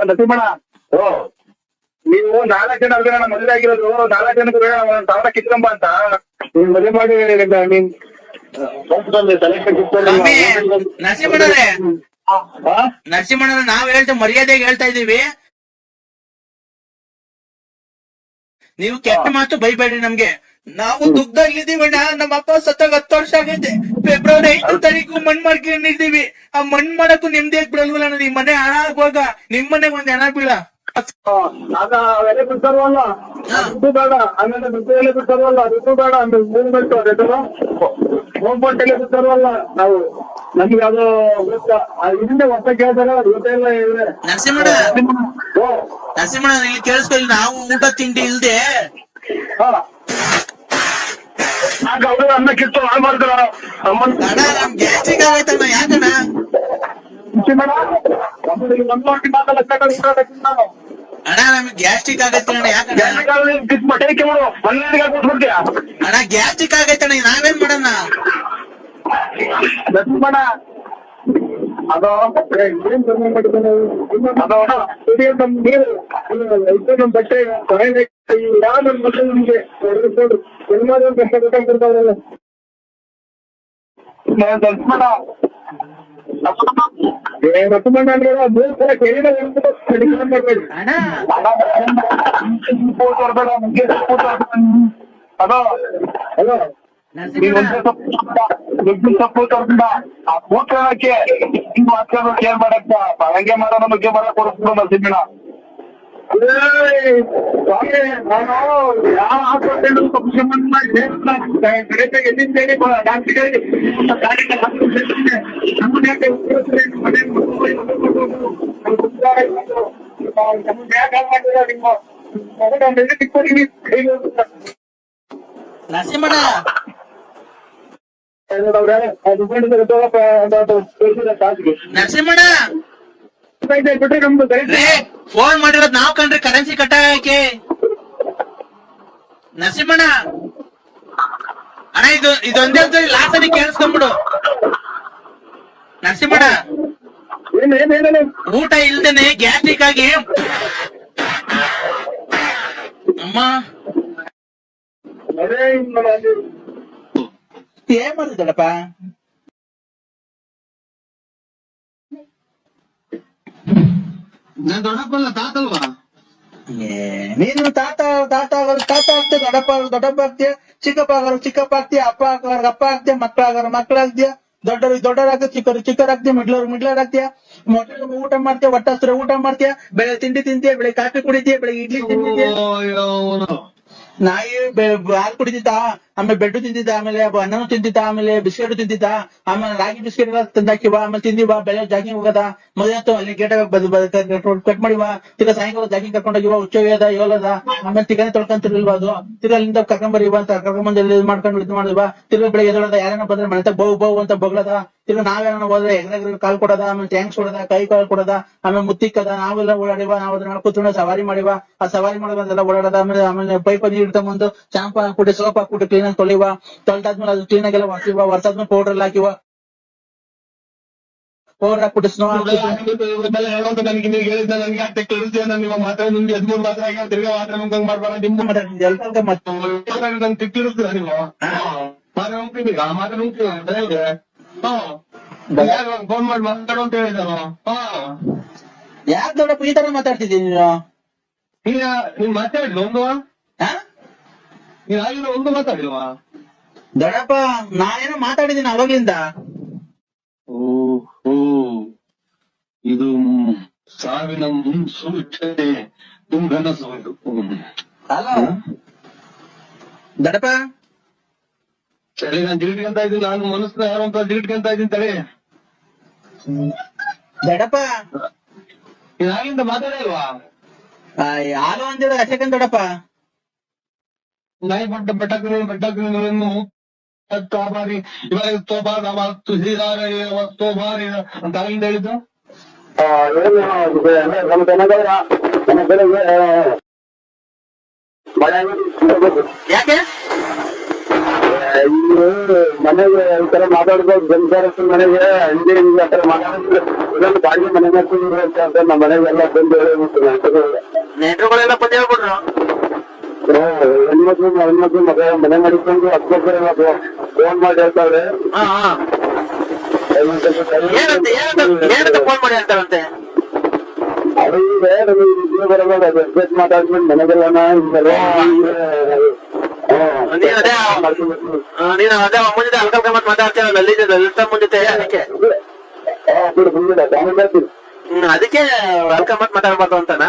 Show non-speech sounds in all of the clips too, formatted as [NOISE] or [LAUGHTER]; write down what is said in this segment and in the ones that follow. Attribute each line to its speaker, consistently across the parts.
Speaker 1: ನರಸಿಂಹಣ್ಣ ಓ ನೀವು ನಾಲ್ಕು ಜನ ಅಲ್ವೇನ ಮದುವೆ ಆಗಿರೋದು ನಾಲ್ಕು ಜನಕ್ಕೆ ಒಂದ್ ಸಾವಿರ ಕಿತ್ಕೊಂಬ ಅಂತ. ನೀನ್ ಮದುವೆ ಮಾಡಿ ನೀನ್
Speaker 2: ನರಸಿಂಹಣ್ಣರೇ ನರಸಿಂಹಣ್ಣರ ನಾವ್ ಹೇಳ್ತೇವೆ ಮರ್ಯಾದೆಗೆ ಹೇಳ್ತಾ ಇದೀವಿ. ನೀವು ಕೆಟ್ಟ ಮಾತು ಬೈಬೇಡ್ರಿ ನಮ್ಗೆ. ನಾವು ದುಗ್ಧದಲ್ಲಿದ್ದೀವಣ್ಣ ನಮ್ಮ ಅಪ್ಪ ಸತ್ತಾಗ ಹತ್ತು ವರ್ಷ ಆಗೈತೆ ಫೆಬ್ರವರಿ ಐದನೇ ತಾರೀಕು ಮಣ್ ಮಾಡ್ಕೊಂಡಿದ್ದೀವಿ ಆ ಮಣ್ ಮಾಡಕ್ಕೂ ನಿಮ್ದೇ ಬಿಡಲ್ವಲ್ಲ ಅಣ್ಣ ನಿಮ್ ಮನೆ ಹಣ ಆಗುವಾಗ ನಿಮ್ ಮನೆಗ್ ಒಂದ್ ಹೆಣ ಬೀಳ.
Speaker 1: ಆಗ ಬಿಡ್ತಾರವಲ್ಲ ದುಡ್ಡು ಬೇಡ. ಆಮೇಲೆ ದುಡ್ಡು ಎಲೆ ಬಿಡ್ತಾರವಲ್ಲ ದುಡ್ಡು ಬೇಡ ಮೂವ್ಮೆಂಟ್ ಮೂವ್ಮೆಂಟ್ ಬಿಡ್ತಾರವಲ್ಲ ನಾವು. ನಮ್ಗೆ ಅದು ಗೊತ್ತ. ಇದರಿಂದ ಹೊಸ ಕೇಳ್ತಾರೆ? ಅದು ಗೊತ್ತಿಲ್ಲ ಇವ್ರೆ.
Speaker 2: ನರಸಿಂಹಣ್ಣ.
Speaker 1: ಓ
Speaker 2: ನರಸಿಂಹಣ್ಣ ಇಲ್ಲಿ ಕೇಳಿಸ್ಕೊಳ್ಳಿ ನಾವು ಊಟ ತಿಂಡಿ ಇಲ್ದೆ.
Speaker 1: ಅವರು ಅನ್ನ ಕಿತ್ತು ಹಾಳು ಅಮ್ಮನ್
Speaker 2: ಅಣ್ಣ ನಮ್ ಗ್ಯಾಸ್ಟ್ರಿಕ್ ಆಗೈತಣ್ಣ ಯಾಕಣ್ಣ ಅಣ್ಣ ನಮ್ಗೆ ಗ್ಯಾಸ್ಟ್ರಿಕ್ ಆಗೈತೆ ಅಣ್ಣ ಯಾಕಣ್ಣ ಅಣ್ಣ ಗ್ಯಾಸ್ಟ್ರಿಕ್ ಆಗೈತಣ್ಣ ನಾವೇನ್ ಮಾಡೋಣ
Speaker 1: ಲಕ್ಷ್ಮಣ ಅದು ಅದು ಬಟ್ಟೆ ಯಾವ ಸಿನಿಮಾದ ಬಟ್ಟೆ ಬೇಕಾಗ್ತಿರ್ತಾವಲ್ಲ ಲಕ್ಷ್ಮಣ ಏ ಲಕ್ಷ್ಮಣ ಅಂದ್ರೆ ಮೂರ್ ಸಲ ಕಡಿಮೆ ಮಾಡ್ಬೇಡಿ ತೋರ್ಬೇಡ ಹಲೋ. ಹಲೋ. ತಪ್ಪು ತಗೊಂಡ ಆ ಕೂತ್ಕೊಳ್ಳಕ್ಕೆ ಹಿಂಗ್ ಮಾತಾಡೋ ಕೇರ್ ಮಾಡಕ್ಕ ಹಂಗೆ ಮಾಡೋಣ ಬಗ್ಗೆ ಬರ ಕೊಡಿಸ್ಬಿಡು ನರಸಿಂಹಣ್ಣ. ನಾನು ಯಾವ
Speaker 2: ನರಸಿಂಹಣ್ಣ.
Speaker 1: ಬಿಟ್ರೆ ನಮ್ದು
Speaker 2: ರೇ ಫೋನ್ ಮಾಡಿರೋದ್ ನಾವ್ ಕಂಡ್ರಿ ಕರೆನ್ಸಿ ಕಟ್ಟಾಗಕ್ಕೆ ನರಸಿಂಹಣ್ಣ. ಅಣ್ಣ ಇದು ಇದೊಂದೇ ಸರಿ ಲಾಸರಿ ಕೇಳಿಸ್ಕೊಂಬಿಡು ನರಸಿಂಹಣ್ಣ. ಊಟ ಇಲ್ದೇನೆ ಗ್ಯಾಸ್ಟ್ರಿಕ್ ಆಗಿ. ಅಮ್ಮ. ಏನ್ ಮಾಡಿದಳಪ್ಪ
Speaker 3: ನಾನ್ ದೊಡ್ಡಪ್ಪಲ್ಲ ತಾತಲ್ವಾ
Speaker 2: ನೀನು ತಾತ ತಾತ ಆಗೋರು ತಾತ ಆಗ್ತೀಯ ದೊಡ್ಡಪ್ಪ ಆಗೋರು ದೊಡ್ಡಪ್ಪ ಆಗ್ತೀಯ ಚಿಕ್ಕಪ್ಪ ಆಗೋರು ಚಿಕ್ಕಪ್ಪ ಆಗ್ತೀಯ ಅಪ್ಪ ಆಗೋರು ಅಪ್ಪ ಆಗ್ತೀಯ ಮಕ್ಳ ಆಗೋರು ಮಕ್ಳ ಆಗ್ತೀಯ ದೊಡ್ಡವರು ದೊಡ್ಡವರಾಗ್ತೀಯ ಚಿಕ್ಕವರು ಆಗ್ತೀಯ ಮಿಡ್ಲವ್ರು ಮಿಡ್ಲರ್ ಆಗ್ತೀಯ ಮೊಟ್ಟೆ ಊಟ ಮಾಡ್ತೀಯ ಹೊಟ್ಟೆ ಹಸ್ರ ಊಟ ಮಾಡ್ತೀಯ ಬೆಳೆ ತಿಂಡಿ ತಿಂತೀಯ ಬೆಳೆ ಕಾಫಿ ಕುಡಿತೀಯ ಬೆಳೆ ಇಡ್ಲಿ ತಿಂತೀಯ. ನಾಯಿ ಹಾಲು ಕುಡಿತಿದ್ದ? ಆಮೇಲೆ ಬೆಡ್ಡು ತಿಂದಿದ್ದ, ಆಮೇಲೆ ಅನ್ನನೂ ತಿಂದಿದ್ದ, ಆಮೇಲೆ ಬಿಸ್ಕೆಟ್ ತಿಂದಿದ್ದ, ಆಮೇಲೆ ರಾಗಿ ಬಿಸ್ಕೆಟ್ ಎಲ್ಲ ತಂದಾಕಿವ ಆಮೇಲೆ ತಿಂದಿವ ಬೆಳೆ ಜಾಗಿಂಗ್ ಹೋಗದ. ಮದುವೆ ಅಲ್ಲಿ ಗೇಟ್ ಕಟ್ ಮಾಡಿವ ತಿರ್ಗ ಸಾಯಂಕಾಲ ಜಾಗಿಂಗ್ ಕರ್ಕೊಂಡ್ ಹೋಗಿವ ಹುಚ್ಚೋಗ್ಯದ ಯೋಲದ ಆಮೇಲೆ ತಿಗನೆ ತೊಳ್ಕೊಂತಿರ್ಲಿಲ್ವ ಅದು? ತಿರ್ಗ ಅಲ್ಲಿಂದ ಕರ್ಕೊಂಡ್ ಬರೀವ ಅಂತ ಕರ್ಕೊಂಡ್ ಬಂದ್ ಮಾಡ್ಕೊಂಡು ಇದು ಮಾಡಿದ್ವ ತಿರ್ಗ ಬೆಳೆ ಎದೊಳದ ಯಾರನ್ನ ಬಂದ್ರೆ ಮನೆ ಬೌ ಬೌ ಅಂತ ಬಗ್ಲದ ತಿರ್ಗ ನಾವೇನ ಹೋದ್ರೆ ಎಗ್ರೆಗ್ರೆ ಕಾಲ್ ಕೊಡದ, ಆಮೇಲೆ ಟ್ಯಾಂಕ್ಸ್ ಕೊಡದ, ಕೈ ಕಾಲ್ ಕೊಡದ, ಆಮೇಲೆ ಮುತ್ತಿಕ್ಕದ ನಾವೆಲ್ಲ ಓಡಾಡಿವ ನಾವ್ ಅದ್ರ ಕೂತ್ಕೊಂಡು ಸವಾರಿ ಮಾಡಿವ ಆ ಸವಾರಿ ಮಾಡೋದೆಲ್ಲ ಓಡಾಡದ, ಆಮೇಲೆ ಆಮೇಲೆ ಪೈಪ್ ನೀರ್ ತಗೊಂಡು ಶಾಂಪು ಹಾಕ್ಬಿಟ್ಟು ಸೋಪ್ ಹಾಕ್ಬಿಟ್ಟು ಕ್ಲೀನ್ ಆಗಿ ತೊಳಿವ ತೊಳೆದಾದ್ಮೇಲೆ ಅದು ಕ್ಲೀನ್ ಆಗೆಲ್ಲ ಒರ್ಸಿವ ಒರೆಸಾದ್ಮೇಲೆ ಪೌಡರ್ ಎಲ್ಲ ಹಾಕಿವ. ಪೌಡರ್ ಹಾಕ್ಬಿಟ್ಟು ಸ್ನೋ
Speaker 3: ಫೋನ್ ಮಾಡಿ ಮಾತಾಡು ಅಂತ
Speaker 2: ಯಾಕೆ ದೊಡ್ಡಪ್ಪ ಈ ತರ ಮಾತಾಡ್ತಿದ್ದೀನಿ ನೀನು
Speaker 3: ಮಾತಾಡಿಲ್ಲ ಒಂದು ನೀನ್ ಆಗಿಲ್ಲ ಒಂದು ಮಾತಾಡಿಲ್ವಾ?
Speaker 2: ದಡಪ್ಪ ನಾನೇನೋ ಮಾತಾಡಿದೀನಿ ಅವಾಗ್ಲಿಂದ
Speaker 3: ಓಹೋ ಇದು ಸಾವಿನ ಮುನ್ಸೂಚನೆ ತುಂಗನಸು ಇದು.
Speaker 2: ಅಲ್ಲ ದಡಪ್ಪ
Speaker 3: ಸರಿ ನಾನು ತಿರುಗ್ಕೊಂತ ಇದ್ದೀನಿ ನಾನು ಮನಸ್ಸಿನ ಯಾರು ಅಂತ ತಿರುಗ್ಕೊಂತ ಇದ್ದೀನಿ ತಡೆ
Speaker 2: ದಡಪ್ಪ
Speaker 3: ನೀನ್ ಆಗಿಂದ ಆ
Speaker 2: ಆ, ಹಾಲು ಅಂದಿದ ಅಷ್ಟಕ್ಕಂತ ದೊಡ್ಡಪ್ಪ.
Speaker 3: ನಾಯಿ ಬಡ್ಡ ಬೆಟ್ಟಕ್ಕೆ ಬಾರಿ ತೋಬಾರಿ ಇವಾಗ ತೋಬಾರ ತುಸಿದಾರೆ ತೋಬಾರಿ ಅಂತ ಆಗಿಂದ ಹೇಳಿದ್ದು
Speaker 2: ಯಾಕೆ?
Speaker 4: ಮನೆಗೆ ಈ ತರ ಮಾತಾಡ್ಬೋದು ಸಂಸಾರ ಮನೆಗೆ ಹಿಂದೆ ಹಿಂಗೆ ಆ ತರ ಮಾತಾಡಿದ್ರೆ ಇದೊಂದು ಬಾಡಿಗೆ ಮನೆ ಅಂತ ನಮ್ಮ ಮನೆಗೆಲ್ಲ ಬಂದು ಹೇಳ್ಬಿಟ್ಟು
Speaker 5: ನೆಂಟರುಗಳೆಲ್ಲ. ಬಂದು ಹೇಳ್ಬಿಟ್ರು.
Speaker 4: ಹ್ಮ್, ಹೆಣ್ಮಕ್ಳು ಹೆಣ್ಮಕ್ಳು ಮಗ ಮನೆ ಮಾಡಿಕೊಂಡು ಹತ್ಬೇಕು ಫೋನ್ ಮಾಡಿ ಹೇಳ್ತಾವ್ರೆ
Speaker 5: ಏನಂತೆ ಏನಂತ ಫೋನ್ ಮಾಡಿ ಹೇಳ್ತಾರಂತೆ
Speaker 4: ಅದು ಈಗ ಮಾತಾಡ್ಕೊಂಡು ಮನೆಗೆಲ್ಲ ಹಿಂಗೆಲ್ಲ
Speaker 5: ನೀನ್ ಅದೇ ನೀನು ಅದೇ ಮುಂದೆ ಅಲ್ಕಲ್ ಕಮ್ಮತ್ ಮಾತಾಡ್ತೀಯ ಲಲಿತ ಲಲಿತ ಅದಕ್ಕೆ ಅದಕ್ಕೆ ಅಲ್ಕಲ್ ಮತ್ ಮಾತಾಡ್ಬಾರ್ದು ಅಂತನಾ?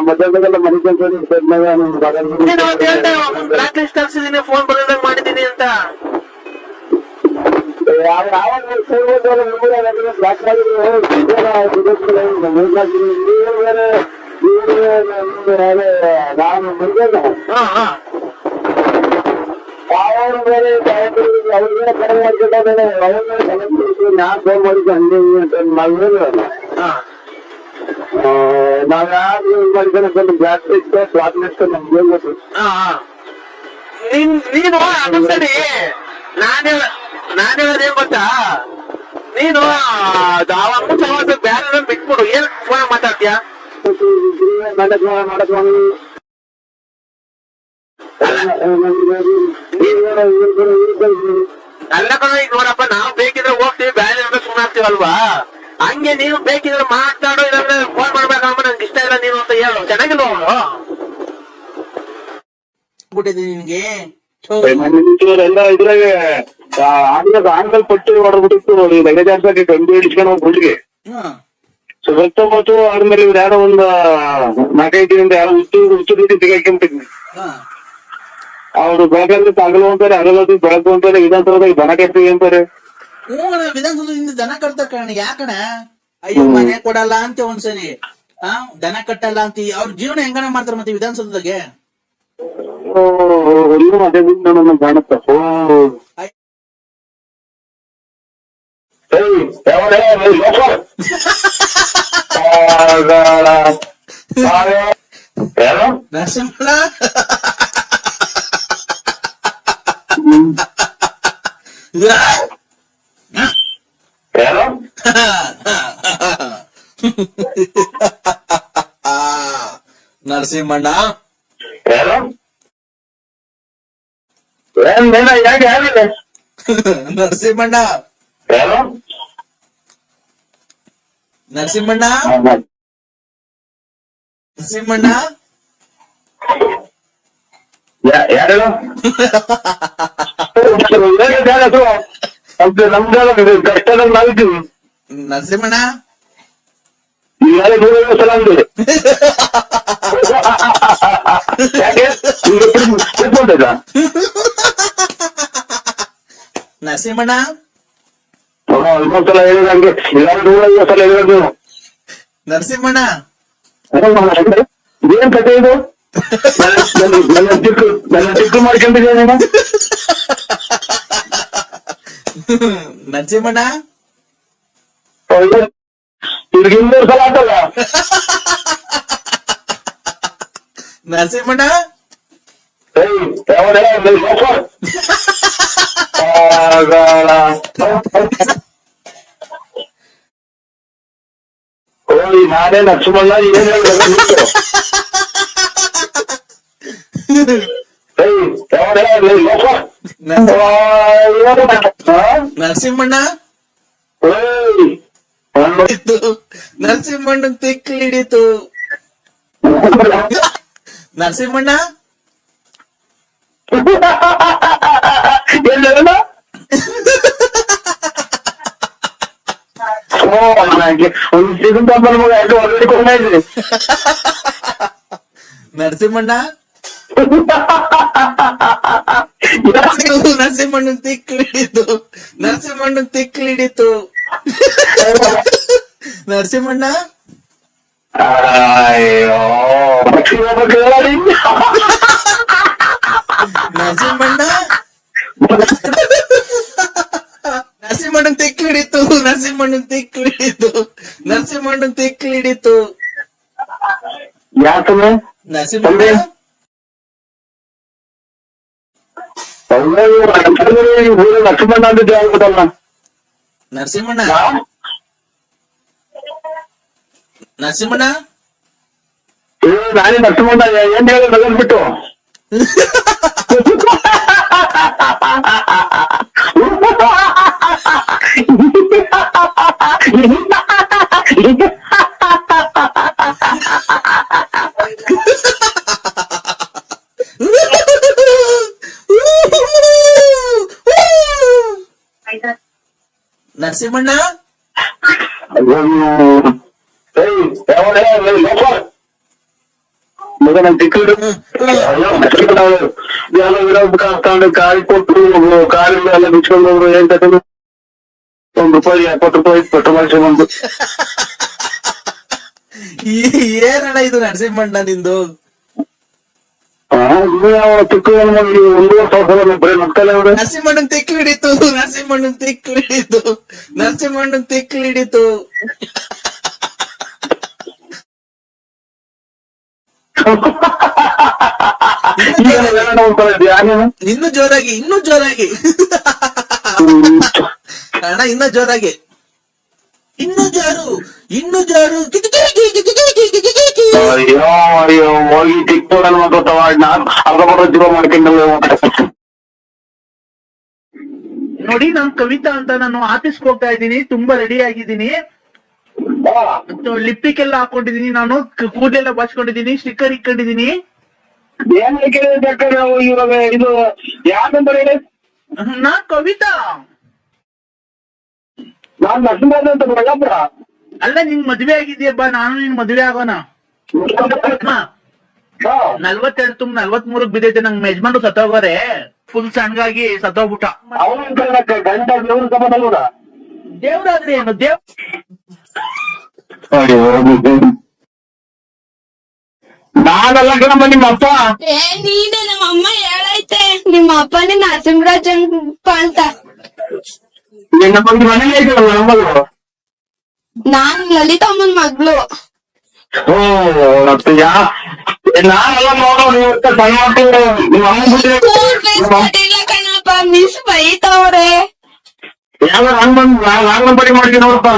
Speaker 4: ಮಧ್ಯಾಹ್ನದಲ್ಲ ಮನೆ ಕೆಲಸ
Speaker 5: ಬ್ಲಾಕ್ ಲಿಸ್ಟ್ ಕಳ್ಸಿದೀನಿ ಫೋನ್ ಬಂದಿದ್ದಂಗ್ ಮಾಡಿದೀನಿ ಅಂತ.
Speaker 4: ನಾನು ಮುಂದೆ ಅವರು ಬೇರೆ ಅವ್ರಿಗೆ ಕರೆ ಮಾಡ್ಕೊಂಡಾಗ ಅವ್ರನ್ನ ನಾನು ಫೋನ್ ಮಾಡಿದ್ದು ಹಂಗೆ ಅಂತ
Speaker 5: ಹಾ.
Speaker 4: ನಾವ್ ಯಾರು ಮಾಡಿದ್ರೆ ಬಂದು ಬ್ಲಾಕ್ ಇತ್ತು ಬ್ಲಾಕ್ ಲಿಸ್ಟ್ ನಮ್ಗೆ ಗೊತ್ತು
Speaker 5: ಹಾ. ನೀನ್ ಸರಿ ನಾನು ನಾನು ಗೊತ್ತಾ? ನೀನು ಅವಾಗ ಸಮಾಜ ಬೇರೆ ಬಿಟ್ಬಿಡು. ಏನ್ ಫೋನ್ ಮಾತಾಡ್ತೀಯ? ಅಲ್ಲ ಕಣ ಈಗ ನೋಡಪ್ಪ ನಾವ್ ಬೇಕಿದ್ರೆ ಹೋಗ್ತೀವಿ ಬೇರೆ ಸುಮ್ಮನೆ ಸುಮ್ಮನಾಗ್ತೀವಲ್ವಾ ಹಂಗೆ ನೀವು ಬೇಕಿದ್ರೆ ಮಾತಾಡು ಇಲ್ಲಾಂದ್ರೆ ಫೋನ್ ಮಾಡ್ಬೇಕಮ್ಮ ನಂಗೆ ಇಷ್ಟ ಇಲ್ಲ ನೀನು ಅಂತ ಹೇಳು. ಚೆನ್ನಾಗಿಲ್ಲ ಅವಳು ಬಿಟ್ಟಿದ್ದೀನಿ ನಿನ್ಗೆ.
Speaker 4: ಎಲ್ಲ ಇದ್ರಾಗೆ ಆಂಗ್ಲ ಆಂಗಲ್ ಪಟ್ಟಿ ಹೊಡೆದ್ಬಿಟ್ಟಿತ್ತು ಲಗೇಜ್ ಹಾಕಿ ಕಂಡು ಹಿಡಿಸ್ಕೊಂಡು ಹೋಗಿ ಹುಡುಗಿ ಸೊ ಗೊತ್ತ ಗೊತ್ತು ಆದ್ಮೇಲೆ ಇವ್ರು ಯಾರೋ ಒಂದ್ ನಾಲ್ಕೈದು ದಿನದಿಂದ ಯಾರೋ ಹುಟ್ಟು ಹುಟ್ಟು ರೀತಿ ಸಿಗಾಕೊಂಡ್ಬಿಟ್ಟಿದ್ವಿ ಅವ್ರು ಬೆಳಗ್ಗೆ ಹಗಲು ಅಂತಾರೆ ಹಗಲೋದು ಬೆಳಕು ಅಂತಾರೆ ಇದಂತರದಾಗ ದನ ಅಂತಾರೆ.
Speaker 5: ಹ್ಞೂ ವಿಧಾನಸೌಧದಿಂದ ದನ ಕಟ್ತಾರ ಕಣ ಯಾಕಣ? ಅಯ್ಯೋ ಮನೆ ಕೊಡಲ್ಲ ಅಂತ ಒಂದ್ಸರಿ. ಆ ದನ ಕಟ್ಟಲ್ಲ ಅಂತ. ಅವ್ರ ಜೀವನ ಹೆಂಗನ ಮಾಡ್ತಾರ ಮತ್ತೆ ವಿಧಾನಸೌಧದಾಗೆ
Speaker 4: ಓ, ಇವ್ರು [LAUGHS]
Speaker 5: ನರಸಿಂಹಣ್ಣ
Speaker 4: ಯಾರು? [LAUGHS] ಏನ್ ಬೇಡ, ಯಾಕೆ ಯಾರಿದೆ?
Speaker 5: ನರಸಿಂಹಣ್ಣ
Speaker 4: ಯಾರು?
Speaker 5: ನರಸಿಂಹಣ್ಣ ನರಸಿಂಹಣ್ಣ
Speaker 4: ಯಾ- ಈಗಾಗಲೇ ನೂರೈವತ್ತು ಸಲ ಅಂದಿದೆ ಯಾಕೆ ಈಗ ಕೂತ್ಕೊಂಡಿದ್ದ
Speaker 5: ನರಸಿಂಹಣ್ಣ
Speaker 4: ಇನ್ನೊಂದ್ಸಲ ಹೇಳಿದ ಹಂಗೆ ಈಗಾಗಲೇ ನೂರೈವತ್ತು ಸಲ ಹೇಳಿರೋದು
Speaker 5: ನರಸಿಂಹಣ್ಣ
Speaker 4: ಏನ್ ಕತೆ ಇದು ನನ್ನ- ನನ್ನ- ನನ್ನ ಚಿಕ್ಕು ನನ್ನ ಚಿಕ್ಕು ಮಾಡ್ಕೊಂಡಿದ್ಯಾ ನೀನು
Speaker 5: ನರಸಿಂಹಣ್ಣ
Speaker 4: ಈಗ ಇನ್ನೂರು ಆತಲ್ಲ
Speaker 5: ನರಸಿಂಹಣ್ಣ
Speaker 4: ಏಯ್ ಹಿಡಿತು?
Speaker 5: ನರಸಿಂಹಣ್ಣ. ನರಸಿಂಹಣ್ಣ ನರಸಿಂಹಣ್ಣ
Speaker 4: ಇದ್ರಿ
Speaker 5: ನರಸಿಂಹಣ್ಣ
Speaker 2: ನರಸಿಂಹಣ್ಣನ [LAUGHS] ನರಸಿಂಹಣ್ಣ?
Speaker 4: ಅಯ್ಯೋ. [LAUGHS]
Speaker 2: ನರಸಿಂಹಣ್ಣ? [LAUGHS] ನರಸಿಂಹಣ್ಣನ ತಿಕ್ಲು ಹಿಡಿತು ನರಸಿಂಹಣ್ಣನ ತಿಕ್ಲು ಹಿಡಿತು ನರಸಿಂಹಣ್ಣನ ತಿಕ್ಲು ಹಿಡಿತು
Speaker 4: ಯಾಕಂದ್ರೆ
Speaker 2: ನರಸಿಂಹಣ್ಣ ನರಸಿಂಹಣ್ಣ ನರಸಿಂಹಣ್ಣ
Speaker 4: ಏ, ನಾನೇ ಲಕ್ಷ್ಮಣ ಏನ್ ಹೇಳಿ ನಗಲ್ಬಿಟ್ಟು
Speaker 2: ನರಸಿಂಹಣ್ಣ
Speaker 4: ಅಯ್ಯೋ ಏಯ್ ಯಾವನೇ ಲೋಕಲ್ ಮಗ ನನ್ ತಿಕ್ಕಲು ಅಯ್ಯೋ ಲಕ್ಷ್ಮಣ ಎಲ್ಲ ವಿರೋಧ ಕಾಸ್ತಾಂಡು ಕಾಯಿ ಕೊಟ್ಟು ಕಾರಿಂದ ಎಲ್ಲ ಬಿಚ್ಕೊಂಡು ಹೋದ್ರು ಏನ್ ಕತೆ ಒಂದ್
Speaker 2: ನರಸಿಂಹಣ್ಣನ್ ತಿಕ್ಲು ಹಿಡಿತು ನರಸಿಂಹಣ್ಣನ್ ತಿಕ್ಲು ಹಿಡಿತು ನರಸಿಂಹಣ್ಣನ್ ತಿಕ್ಲು ಹಿಡಿತು.
Speaker 4: ಈಗ ಏನೋ ಒಂಥರ ಧ್ಯಾನ
Speaker 2: ಇನ್ನು ಜೋರಾಗಿ ಇನ್ನು ಜೋರಾಗಿ. ಅಣ್ಣ ಇನ್ನ ಜೋರಾಗಿ. ಇನ್ನು ಜಾರು ಇನ್ನು ಜೋರು.
Speaker 4: ಅಯ್ಯೋ ಅಯ್ಯೋ ಹೋಗಿ ಟಿಕ್ಟೋಕಲ್ಲಿ ಮಾತಾಡ್ತಾವ ನಾನ್ ಅರ್ಧ ಬರೋ ಜೀವ ಮಾಡ್ಕೊಂಡಲ್ಲ
Speaker 2: ನೋಡಿ ನಾನ್ ಕವಿತಾ ಅಂತ ನಾನು ಆಫೀಸ್ಗೆ ಹೋಗ್ತಾ ಇದ್ದೀನಿ ತುಂಬಾ ರೆಡಿ ಆಗಿದ್ದೀನಿ. ಲಿಪ್ಟಿಕ್ ಎಲ್ಲ ಹಾಕೊಂಡಿದೀನಿ ನಾನು ಕೂದಲೆಲ್ಲ ಬಾಚ್ಕೊಂಡಿದೀನಿ ಸ್ಟಿಕ್ಕರ್ ಇಟ್ಕೊಂಡಿದೀನಿ
Speaker 4: ಏನ್ ನಾವು ಇವಾಗ ಇದು ನಂಬರ್ ಹೇಳಿ?
Speaker 2: ನಾನ್ ಕವಿತಾ.
Speaker 4: ನಾನ್ ಲಕ್ಷ್ಮೀ ಅಂತ ಬಳ್ಳಾಪುರ
Speaker 2: ಅಲ್ಲ ನಿನ್ ಮದ್ವೆ ಆಗಿದ್ಯಪ್ಪ ನಾನು ನಿನ್ ಮದ್ವೆ ಆಗೋಣ. ನಲ್ವತ್ತೆರಡು ತುಂಬ ನಲ್ವತ್ ಮೂರಕ್ ಬಿದ್ದೈತೆ ನಂಗ್ ಯಜಮಾನ್ರು ಸತ್ತೋಗೋರೆ. ಫುಲ್ ಸಣ್ಣಗಾಗಿ ಸತ್ತೋಗ್ಬಿಟ್ಟ. ದೇವ್ರಾದ್ರೆ ಏನು? ದೇವ್
Speaker 4: ನಾನಲ್ಲ ಕಣಮ್ಮ ನಿಮ್ಮ ಅಪ್ಪ.
Speaker 6: ಏ ನೀನೆ ನಮ್ಮ ಅಮ್ಮ ಹೇಳೈತೆ. ನಿಮ್ಮ ಅಪ್ಪನೇ ನರಸಿಂಹರಾಜ್ ಅಪ್ಪ ಅಂತ.
Speaker 4: ನಿನ್ನ ಬಂದು ಮನೇಲಿ ಐತಲ್ಲ
Speaker 6: ನಾನ್ ಲಲಿತಮ್ಮನ್ ಮಗ್ಳು.
Speaker 4: ಓ ಮತ್ತೆ ಯಾ? ನಾನೆಲ್ಲ ನೋಡೋ ನೀವು ಸಣ್ಣ ಮಕ್ಕಳು ನಿಮ್ಮ
Speaker 6: ಕಣಪ್ಪ ಮಿಸ್ ಬೈತವ್ರೆ.
Speaker 4: ಯಾವ ಬಂದು ನಾನ್ ನಂಬರಿ ಮಾಡ್ತೀನಿ ನೋಡಪ್ಪ.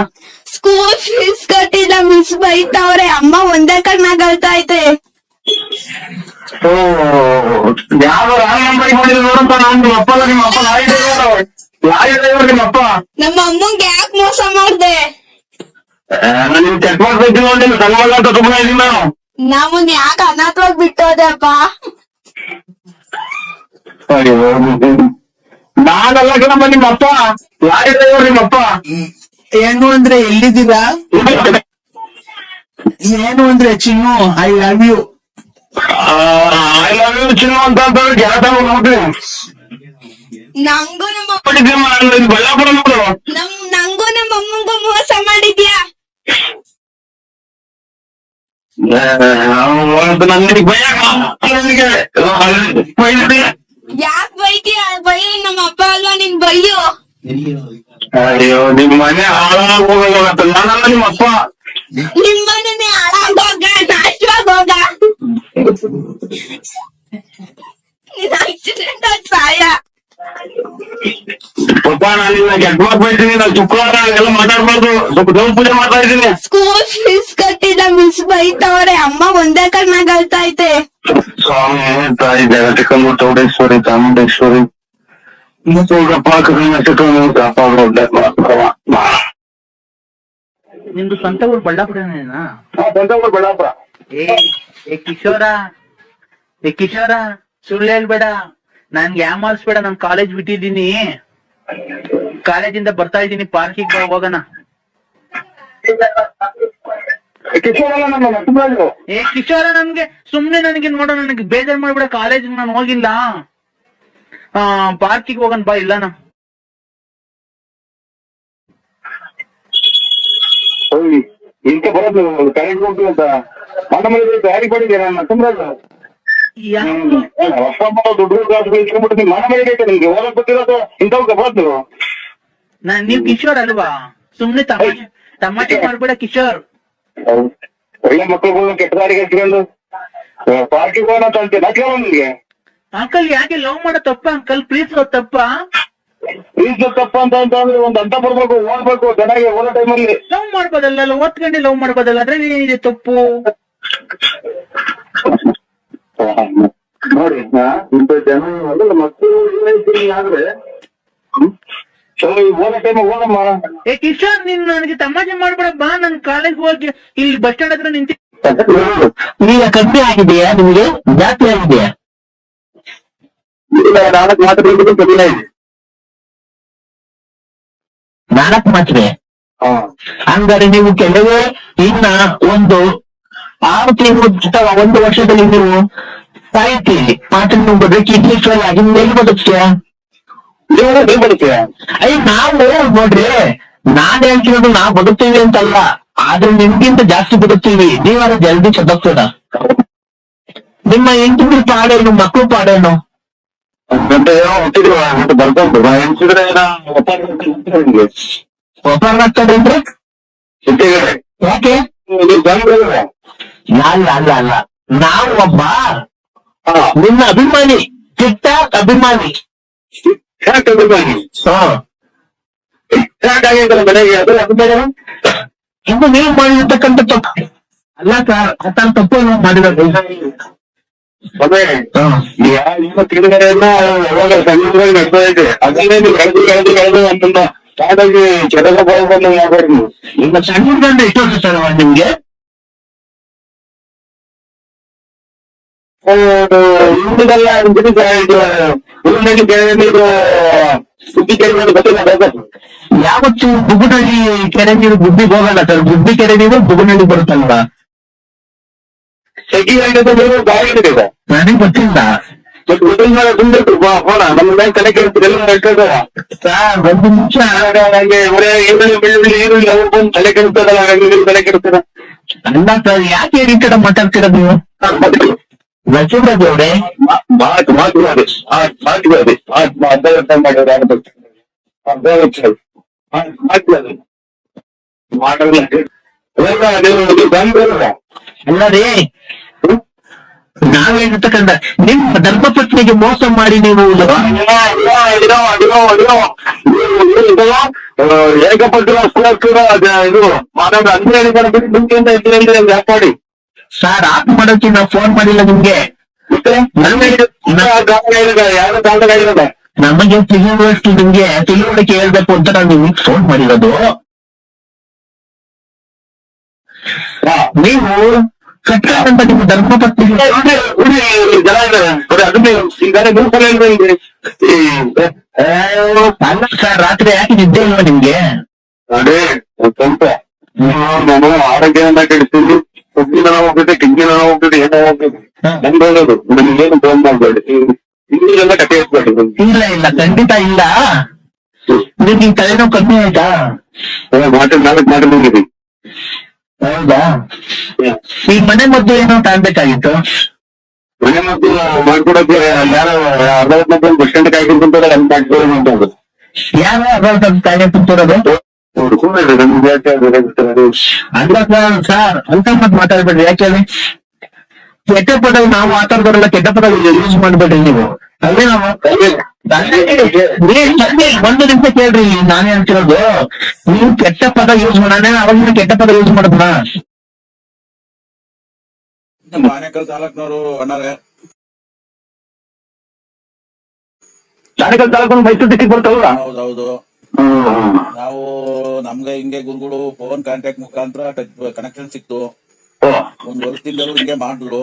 Speaker 6: ಸ್ಕೂಲ್ ಫೀಸ್ ಕಟ್ಟಿಲ್ಲ ಮಿಸ್ ಬೈತವ್ರೆ. ಅಮ್ಮ ಒಂದೇ ಕಣ್ಣಾಗ್ ಅಳ್ತಾ ಐತೆ
Speaker 4: ಓ ಯಾವ ರಾಂಗ್ ನಂಬರಿ ಮಾಡಿದ್ರೆ ನೋಡಪ್ಪ ನಾನು ನಿಮ್ಮ ಅಪ್ಪ ನಿಮ್ಮ ಅಪ್ಪ ಲಾರಿ ಡ್ರೈವರ್ ಲಾರಿ ಡ್ರೈವರ್ ನಿಮ್ಮ ಅಪ್ಪ.
Speaker 6: ನಮ್ಮ ಅಮ್ಮಂಗ್ ಯಾಕೆ ಮೋಸ ಮಾಡ್ದೆ?
Speaker 4: ಚೆಕ್ ಮಾಡ್ಬೇಕು ನೋಡಿ ಸಣ್ಣ ಮಗ ಅಂತ ಸುಮ್ಮನೆ ಇದೀನಿ ನಾನು
Speaker 6: ನಮ್ಮನ್ ಯಾಕೆ ಅನಾಥವಾಗಿ ಬಿಟ್ಟೋದೆ ಅಪ್ಪ
Speaker 4: ಅಯ್ಯೋ ನಾನಲ್ಲ ಕಣಮ್ಮ ನಿಮ್ಮ ಅಪ್ಪ ಲಾರಿ ಡ್ರೈವರ್ ನಿಮ್ಮ ಅಪ್ಪ
Speaker 2: ಏನು ಅಂದ್ರೆ ಎಲ್ಲಿದ್ದೀರಾ ಏನು ಅಂದ್ರೆ ಚಿನ್ನು I love you
Speaker 4: I love you ಚಿನ್ನ ಅಂತ ಅಂತಂದ್ರೆ ಗೆಳತ ನೋಡ್ತೀನಿ
Speaker 6: ನಂಗೂ ನಮ್ಮ
Speaker 4: ಪಡಿದ್ಯಮ್ಮ ನಾನು ಇದು ಬಳ್ಳಾಪುರ ನೋಡು
Speaker 6: ನಮ್ ನಂಗೂ ನಮ್ಮ ಅಮ್ಮಂಗೂ ಮೋಸ ಮಾಡಿದ್ಯಾ
Speaker 4: ನನಗೆ ಭಯ ನನಗೆ ಬೈದ್ಬಿಡಿ.
Speaker 6: ಯಾಕ್ ಬೈತೀಯ ಬೈ ನಮ್ಮ ಅಪ್ಪ ಅಲ್ವಾ ನಿನ್ ಬೈಯು?
Speaker 4: ಅಯ್ಯೋ ನಿಮ್ ಮನೆ ಹಾಳಾಗ್ ಹೋಗೋಗತ್ತ. ನಾನಲ್ಲ ನಿಮ್ಮ ಅಪ್ಪ.
Speaker 6: ನಿಮ್ಮನೆ ಹಾಳಾಗೋಗ ನಾಶವಾಗ್ ಹೋಗ. ನೀನ್ ಆಕ್ಸಿಡೆಂಟ್ ಆಗ್ ಸಾಯ.
Speaker 4: ಪಪ್ಪ ನಾನು ಬೈತೀನಿ ನಾನು ಶುಕ್ರವಾರ ಎಲ್ಲ ಮಾತಾಡ್ಬಾರ್ದು. ಸ್ವಲ್ಪ ದೇವ್ರ ಪೂಜೆ ಮಾಡ್ತಾ ಇದ್ದೀನಿ.
Speaker 6: ಸ್ಕೂಲ್ ಫೀಸ್ ಕಟ್ಟಿಲ್ಲ ಮಿಸ್ ಬೈತವ್ರೆ. ಅಮ್ಮ ಒಂದೇ ಕಣ್ಣಾಗ್ ಅಳ್ತಾ ಐತೆ.
Speaker 4: ಸ್ವಾಮಿ ತಾಯಿ ಜಗತ್ತಿಕಂದು ಚೌಡೇಶ್ವರಿ ಚಾಮುಂಡೇಶ್ವರಿ. ಮುತ್ತೋಗಪ್ಪ ಕರುಣಾಚಕ್ರನು ಕಾಪಾಡೋಲ್ಲ
Speaker 2: ನಿಮ್ದು ಸ್ವಂತ ಊರು ಬಳ್ಳಾಪುರನೇನಾ
Speaker 4: ಬಳ್ಳಾಪುರ.
Speaker 2: ಏ ಏ ಕಿಶೋರ ಏ ಕಿಶೋರ ಸುಳ್ಳು ಹೇಳ್ಬೇಡ. ನನ್ಗೆ ಯಾಮಾರಿಸ್ಬೇಡ ನಾನ್ ಕಾಲೇಜ್ ಬಿಟ್ಟಿದ್ದೀನಿ. ಕಾಲೇಜಿಂದ ಬರ್ತಾ ಇದ್ದೀನಿ ಪಾರ್ಕಿಗ್ ಹೋಗೋಣ. ಏ, ಕಿಶೋರ ನನ್ಗೆ, ಸುಮ್ನೆ ನನಗೆ ನೋಡ, ನನಗೆ ಬೇಜಾರ್ ಮಾಡ್ಬೇಡ ಕಾಲೇಜ್ ನಾನು ಹೋಗಿಲ್ಲ. ಪಾರ್ಕಿಗೆ ಹೋಗೋಣ, ಬಾ ಇಲ್ಲ
Speaker 4: ಹೋಗಿ ಇಂತ ಬರೋದು, ಕರೆಂಟ್ ಉಂಟು ಅಂತ. ಮಾಡಿದ್ರೆ ಮೇಲೆ ತಯಾರಿ ಪಡಿದೆ ನನ್ನ ಸುಮ್ರಾಜ್ ವರ್ಷ ದುಡ್ಡು ನಿಮ್ಗೆ. ಓದಕ್ ಗೊತ್ತಿರೋದು
Speaker 2: ನಾನ್ ನೀವ್ ಕಿಶೋರ್ ಅಲ್ವಾ? ಸುಮ್ನೆ ತಮಾಷೆ ತಮಾಷೆ ಮಾಡ್ಬೇಡ ಕಿಶೋರ್.
Speaker 4: ಒಳ್ಳೆ ಮಕ್ಕಳುಗಳನ್ನ ಕೆಟ್ಟ ದಾರಿಗೆ ಹಚ್ಕೊಂಡು ಪಾರ್ಟಿಗೆ ಹೋಗೋಣ ಅಂತ ನಿಮ್ಗೆ?
Speaker 2: ಅಂಕಲ್ ಯಾಕೆ ಲವ್ ಮಾಡೋ ತಪ್ಪ ಅಂಕಲ್? ಪ್ಲೀಸ್ ತಪ್ಪ.
Speaker 4: ಪ್ಲೀಸ್ ತಪ್ಪ ಅಂತ ಅಂತ ಅಂದ್ರೆ ಒಂದ್ ಅಂತ ಬರ್ಬೇಕು ಓದ್ಬೇಕು ಚೆನ್ನಾಗಿ ಓದೋ ಟೈಮಲ್ಲಿ
Speaker 2: ಲವ್ ಮಾಡ್ಬೋದಲ್ಲ ಓದ್ಕೊಂಡೆ ಲವ್ ಮಾಡ್ಬೋದಲ್ಲ ಅದ್ರಲ್ಲಿ ಏನಿದೆ ತಪ್ಪು?
Speaker 4: ನೋಡಿ ಇಂಥ ಜನ ಅಂದ್ರೆ ಮಕ್ಕಳು ಆದ್ರೆ
Speaker 2: ಏ ಕಿಶೋರ್ ನೀನ್ ನನಗೆ ತಮಾಷೆ ಮಾಡ್ಬೇಡ ಬಾ ನನ್ ಕಾಲೇಜ್ ಹೋಗಿ ಇಲ್ಲಿ ಬಸ್ ಸ್ಟ್ಯಾಂಡ್ ಹತ್ರ ನಿಂತಿ.
Speaker 7: ಈಗ ಕಮ್ಮಿ ಆಗಿದೆಯಾ ನಿಮ್ಗೆ? ಜಾಸ್ತಿ ಆಗಿದೆಯಾ
Speaker 4: ಇಲ್ಲ ನಾಲ್ಕು ಮಾತ್ರ
Speaker 7: ನಾಲ್ಕು ಮಾತ್ರೆ
Speaker 4: ಹಾ.
Speaker 7: ಹಂಗಾರೆ ನೀವು ಕೆಲವೇ ಇನ್ನ ಒಂದು ಆರು ತಿಂಗಳು ಒಂದು ವರ್ಷದಲ್ಲಿ ನೀವು ಸಾಯ್ತೀರಿ ಮಾತ್ರ ನೀವು ಬದುಕಿ ಇತ್ತೀಚೆಲ್ಲ ಮೇಲೆ ಬದುಕ್ತೀಯ
Speaker 4: ನೀವು ಬದುಕ್ತೀಯ
Speaker 7: ಅಯ್ಯ ನಾವು ನೋಡ್ರಿ. ನಾನ್ ಹೇಳ್ತಿರೋದು ನಾವ್ ಬದುಕ್ತೀವಿ ಅಂತಲ್ಲ. ಆದ್ರೆ ನಿಮ್ಗಿಂತ ಜಾಸ್ತಿ ಬದುಕ್ತೀವಿ. ನೀವಾರ ಜಲ್ದಿ ಚದಕ್ತದ ನಿಮ್ಮ ಹೆಂಡತಿ ಪಾಡೇನು ಮಕ್ಕಳು ಪಾಡೇನು
Speaker 4: ನಿಮ್ಗೆ ಸಿಟ್ಟಿಗೆ
Speaker 7: ಯಾಕೆ? ಅಲ್ಲ ಅಲ್ಲ ಅಲ್ಲ ನಾವು ಒಬ್ಬ
Speaker 4: ಹಾ
Speaker 7: ನಿನ್ನ ಅಭಿಮಾನಿ ಚಿಟ್ಟ ಅಭಿಮಾನಿ
Speaker 4: ಯಾಕೆ ಅಭಿಮಾನಿ
Speaker 7: ಹ
Speaker 4: ಯಾಕಾಗಿದ್ದಲ್ಲ ಮನೆಗೆ ಅದು ಅಭಿಮಾನಿ
Speaker 7: ಇದು ನೀವು ಮಾಡಿರ್ತಕ್ಕಂಥ ತಪ್ಪು ಅಲ್ಲ ಸರ್ ಆತ ತಪ್ಪು ನೀವು ಮಾಡಿರೋದು
Speaker 4: ಅದೇ ನಿಮ್ಮ ತಿಳುವಳಿಕೆಯನ್ನ ಯಾವಾಗ ಸಂಗೀತವಾಗಿ ನಡೆಸ್ತಾ ಇದೆ ಅದನ್ನೇ ನೀವು ಕಳೆದು ಕಳೆದು ಕಳೆದು ಅಂತಂದ ಹಾಗಾಗಿ ಚದರ ಬಂದು ಮಾಡ್ಬೇಡಿ ನೀವು
Speaker 7: ನಿಮ್ಮ ಸಣ್ಣ ಗಂಡ ಎಷ್ಟು ವರ್ಷ ಸರ್ ಅವ ನಿಮ್ಗೆ
Speaker 4: ಹಿಂದಿಗೆಲ್ಲ ಇದು ಉರುಳಿಗೆ ಬೇರೆ ಇದು ಸುದ್ದಿ ಕೇಳಿದ್ರೆ ಗೊತ್ತಿಲ್ಲ ಬೇಕಾದ್ರೆ.
Speaker 7: ಯಾವತ್ತು ಬುಗುನಳ್ಳಿ ಕೆರೆ ನೀರು ಗುಬ್ಬಿಗೆ ಹೋಗಲ್ಲ ಸರ್ ಗುಬ್ಬಿ ಕೆರೆ ನೀರು ಬುಗುನಳ್ಳಿ ಬರುತ್ತಲ್ವಾ
Speaker 4: ಸೆಗಿ ಆಗಿದ್ದು ನೀವು ಗಾಳಿ ಹಿಡಿದ
Speaker 7: ನನಗೆ ಗೊತ್ತಿಲ್ಲ
Speaker 4: ಮತ್ತೆ ಗೊತ್ತಿಲ್ಲ ಸುಮ್ಮನೆ ಫೋನ ನಮ್ಮ ಮೇಲೆ ತಲೆ ಕೆಡ್ತೀರಿ ಎಲ್ಲ ಹೇಳ್ತದ
Speaker 7: ಸರ್ ಒಂದು ನಿಮಿಷ
Speaker 4: ಹಾಗೆ ಬರೇ ಈರುಳ್ಳಿ ಬೆಳ್ಳುಳ್ಳಿ ಈರುಳ್ಳಿ ಅವ್ರು ಬಂದು ತಲೆ ಕೆಡ್ತದಲ್ಲ ಹಾಗಾಗಿ ನೀವು ತಲೆ ಕೆಡ್ತೀರ
Speaker 7: ಅಲ್ಲ ಸರ್ ಯಾಕೆ ಈ ಕಡೆ ಮಾತಾಡ್ತೀರ ನೀವು ನರಸಿಂಹರಾಜ್ ಅವರೇ
Speaker 4: ಮಾತು ಮಾತು ಮಾಡಿ ಮಾತು ಮಾಡಿ ಮಾತು ಅರ್ಧ ಮಾಡಿದ್ರೆ ಆಗ್ಬೇಕು ಅರ್ಧ ವರ್ಷ ಮಾತು ಅದು ಮಾಡಲ್ಲ ಅಲ್ಲರೇ ನೀವು ನೀವು
Speaker 7: ಅಲ್ಲ ರೀ ನಾವ್ ಹೇಳ್ತಕ್ಕಂಥ ನಿಮ್ಮ ಧರ್ಮಪತ್ನಿಗೆ ಮೋಸ ಮಾಡಿ ನೀವು
Speaker 4: ಏಕಪಟ್ಟು ಇದು ಮಾನವ ಅಂದ್ರೆ ಹೇಳಿದ್ರೆ ಯಾಕೆ ವ್ಯಾಪಾರಿ
Speaker 7: ಸರ್ ಆಫ್ ಮಾಡೋಕೆ ನಾವು ಫೋನ್ ಮಾಡಿಲ್ಲ ನಿಮ್ಗೆ.
Speaker 4: ಮತ್ತೆ ಯಾರು ಕಾಲದಾಗಿರೋದ
Speaker 7: ನಮಗೆ ತಿಳಿಯುವಷ್ಟು ನಿಮ್ಗೆ ತಿಳುವಳಿಕೆ ಹೇಳ್ಬೇಕು ಅಂತ ನಾನು ನಿಮ್ಗೆ ಫೋನ್ ಮಾಡಿರೋದು. ನೀವು ಕಟ್ಟಂತ ನಿಮ್ಮ
Speaker 4: ಧರ್ಮ ಹಿಂಗೆ
Speaker 7: ಅಲ್ಲ ಸರ್ ರಾತ್ರಿ ಯಾಕೆ ನಿದ್ದೆ ಇಲ್ವಾ ನಿಮ್ಗೆ?
Speaker 4: ಅದೇ ಸ್ವಲ್ಪ ನಾನು ಅಂತ ಕೆಡಿಸ್ತೀನಿ ಉಪ್ಪಿನ ಹೋಗ್ತದೆ ಕಿಡ್ನಿನ ಹೋಗ್ತದೆ ಏನೋ ಹೋಗ್ತದೆ. ನಮ್ಗೆ ಹೇಳೋದು ನನಗೆ ಏನು ಫೋನ್ ಮಾಡ್ಬೇಡಿ ಹಿಂದಿಗೆಲ್ಲ ಕಥೆ ಹೇಳ್ಬೇಡಿ
Speaker 7: ಇಲ್ಲ ಇಲ್ಲ ಖಂಡಿತ ಇಲ್ಲ. ನಿಮ್ಗೆ ತಲೆನೋವು ಕಮ್ಮಿ ಆಯ್ತಾ?
Speaker 4: ಮಾತಾಡಿ ನಾಲ್ಕು ಮಾತಾಡಿ ಹೋಗಿದ್ವಿ
Speaker 7: ಹೌದಾ? ಈ ಮನೆ ಮದ್ದು ಏನೋ ಕಾಣ್ಬೇಕಾಗಿತ್ತು
Speaker 4: ಮನೆ ಮದ್ದು ಮಾಡ್ಕೊಡಕ್ಕೆ ಯಾರೋ ಅರ್ಧ ಬಸ್ ಸ್ಟ್ಯಾಂಡ್ ಮಾಡ್ಕೊಳ್ಳೋದು ಅಂತ.
Speaker 7: ಯಾರು ಅದ್ರ ಕಾಯಿಲೆ ಕುಂತಿರೋದು?
Speaker 4: ಅವ್ರು ಸುಮ್ಮನೆ ನಮ್ಗೆ ಯಾಕೆ ಅದು ಹೇಳ್ತಾರೆ?
Speaker 7: ಅಲ್ಲ ಸರ್ ಸರ್ ಅಂತ ಮತ್ ಮಾತಾಡ್ಬೇಡ್ರಿ ಯಾಕೆ ಹೇಳಿ ಕೆಟ್ಟ ಪದ ನಾವು ಮಾತಾಡ್ಬಾರಲ್ಲ ಕೆಟ್ಟ ಪದ ಯೂಸ್ ಮಾಡ್ಬೇಡ್ರಿ ನೀವು ಅಲ್ಲೇ ನಾವು ನೀವ್ ಬನ್ನಿ, ಒಂದು ನಿಮಿಷ ಕೇಳ್ರಿ ನಾನು ಹೇಳ್ತಿರೋದು ನೀವು ಕೆಟ್ಟ ಪದ ಯೂಸ್ ಮಾಡೋಣ ಅವಾಗ ಕೆಟ್ಟ ಪದ ಯೂಸ್ ಮಾಡಿದ್ನ
Speaker 8: ನಮ್ಮ ಆನೇಕಲ್ ತಾಲೂಕ್ನವರು ಅಣ್ಣಾರೆ
Speaker 4: ನಾಳೆಕಲ್ ತಾಲೂಕು ಮೈಸೂರು ಡಿಸ್ಟಿಕ್ ಬರ್ತಲ್ವಾ
Speaker 8: ಹೌದೌದು ನಾವು ನಮ್ಗೆ ಹಿಂಗೆ ಗುರುಗಳು ಫೋನ್ ಕಾಂಟ್ಯಾಕ್ಟ್ ಮುಖಾಂತರ ಕನೆಕ್ಷನ್ ಸಿಕ್ತು. ಒಂದ್ ವರ್ಷದಿಂದಲೂ ಹಿಂಗೆ ಮಾಡಿದ್ರು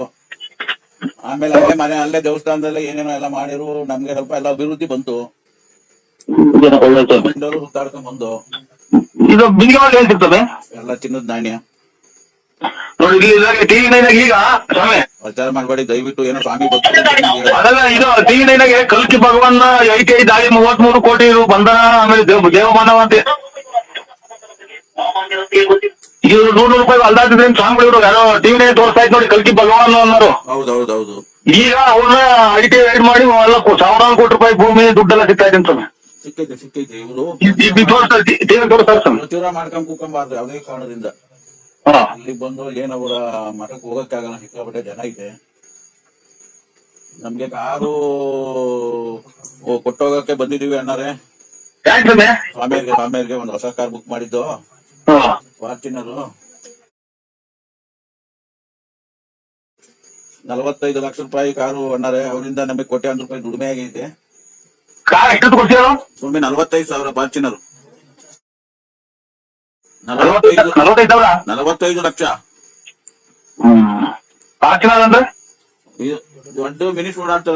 Speaker 8: ಆಮೇಲೆ ಅಲ್ಲೇ ಮನೆ ಅಲ್ಲೇ ದೇವಸ್ಥಾನದಲ್ಲಿ ಏನೇನೋ ಎಲ್ಲ ಮಾಡಿರು ನಮ್ಗೆ ಸ್ವಲ್ಪ ಎಲ್ಲ ಅಭಿವೃದ್ಧಿ ಬಂತು. ಸುತ್ತಾಡ್ಕೊಂಡ್ ಬಂದು.
Speaker 4: ಇದು
Speaker 8: ಎಲ್ಲ ಚಿನ್ನದ ನಾಣ್ಯ.
Speaker 1: ನೋಡಿ ಇಲ್ಲಿ ಇದ್ರಾಗೆ ಟಿವಿ ನೈನಾಗ ಈಗ ಸ್ವಾಮಿ.
Speaker 8: ಪ್ರಚಾರ ಮಾಡಬೇಡಿ ದಯವಿಟ್ಟು ಏನೋ ಸ್ವಾಮಿ ಗೊತ್ತು
Speaker 1: ಅದೆಲ್ಲ ಇದು ಟಿವಿ ನೈನಾಗೆ ಕಲ್ಕಿ ಭಗವಾನ್ ಐಟಿ ಐ ದಾಳಿ ಮೂವತ್ ಮೂರು ಕೋಟಿ ಬಂಧನ ಆಮೇಲೆ ದೇವ ದೇವಮಾನವ ಅಂತ. ಈಗ ನೂರು ನೂರು ರೂಪಾಯಿ ಅಲ್ದಾತಿದ್ರೆ ಸ್ವಾಮಿಗಳು ಯಾರೋ ಟಿವಿ ನೈನ್ ತೋರಿಸ್ತಾ ಇತ್ತು ನೋಡಿ ಕಲ್ಕಿ ಭಗವಾನ್ ಅನ್ನೋರು.
Speaker 8: ಹೌದೌದೌದು
Speaker 1: ಈಗ ಅವ್ರನ್ನ ಐ ಟಿ ರೈಡ್ ಮಾಡಿ ಎಲ್ಲ ಸಾವಿರಾರು ಕೋಟಿ ರೂಪಾಯಿ ಭೂಮಿ ದುಡ್ಡೆಲ್ಲ ಸಿಗ್ತಾ ಇದೆ ಸ್ವಾಮಿ.
Speaker 8: ಸಿಕ್ಕೈತೆ ಸಿಕ್ಕೈತೆ ಇವರು.
Speaker 1: ಟಿವಿ ತೋರಿಸ್ತಾರೆ ಟಿವಿ ತೋರಿಸ್ತಾರೆ ಸ್ವಾಮಿ.
Speaker 8: ಪ್ರಚುರ ಮಾಡ್ಕೊಂಡ್ ಕೂಕೊಂಬಾರ್ದು ಯಾವುದೇ ಕಾರಣದಿಂದ. ಅಲ್ಲಿ ಬಂದು ಏನ್ ಅವರ ಮಠಕ್ಕೆ ಹೋಗಕ್ಕಾಗಲ್ಲ ಸಿಕ್ಕಾಪಟ್ಟೆ ಜನ ಐತೆ. ನಮ್ಗೆ ಕಾರು ಕೊಟ್ಟೋಗಕ್ಕೆ ಬಂದಿದೀವಿ ಅಣ್ಣಾರೆ. ಸ್ವಾಮಿಯರ್ಗೆ ಸ್ವಾಮಿಯರ್ಗೆ ಒಂದು ಹೊಸ ಕಾರ್ ಬುಕ್ ಮಾಡಿದ್ದು. ಫಾರ್ಚುನರ್ ನಲವತ್ತೈದು ಲಕ್ಷ ರೂಪಾಯಿ ಕಾರು ಅಣ್ಣಾರೆ ಅವರಿಂದ ನಮಗೆ ಕೋಟ್ಯಾಂತರ ರೂಪಾಯಿ ದುಡಿಮೆ ಆಗೈತೆ. ಸುಮ್ಮನೆ ನಲವತ್ತೈದು ಸಾವಿರ ಫಾರ್ಚುನರ್ ನಲವತ್ತೈದು
Speaker 1: ನಲವತ್ತೈದು
Speaker 8: ಲಕ್ಷ. ಇದು ದೊಡ್ಡ ಮಿನಿ ಸ್ಟೂಡೆಂಟ್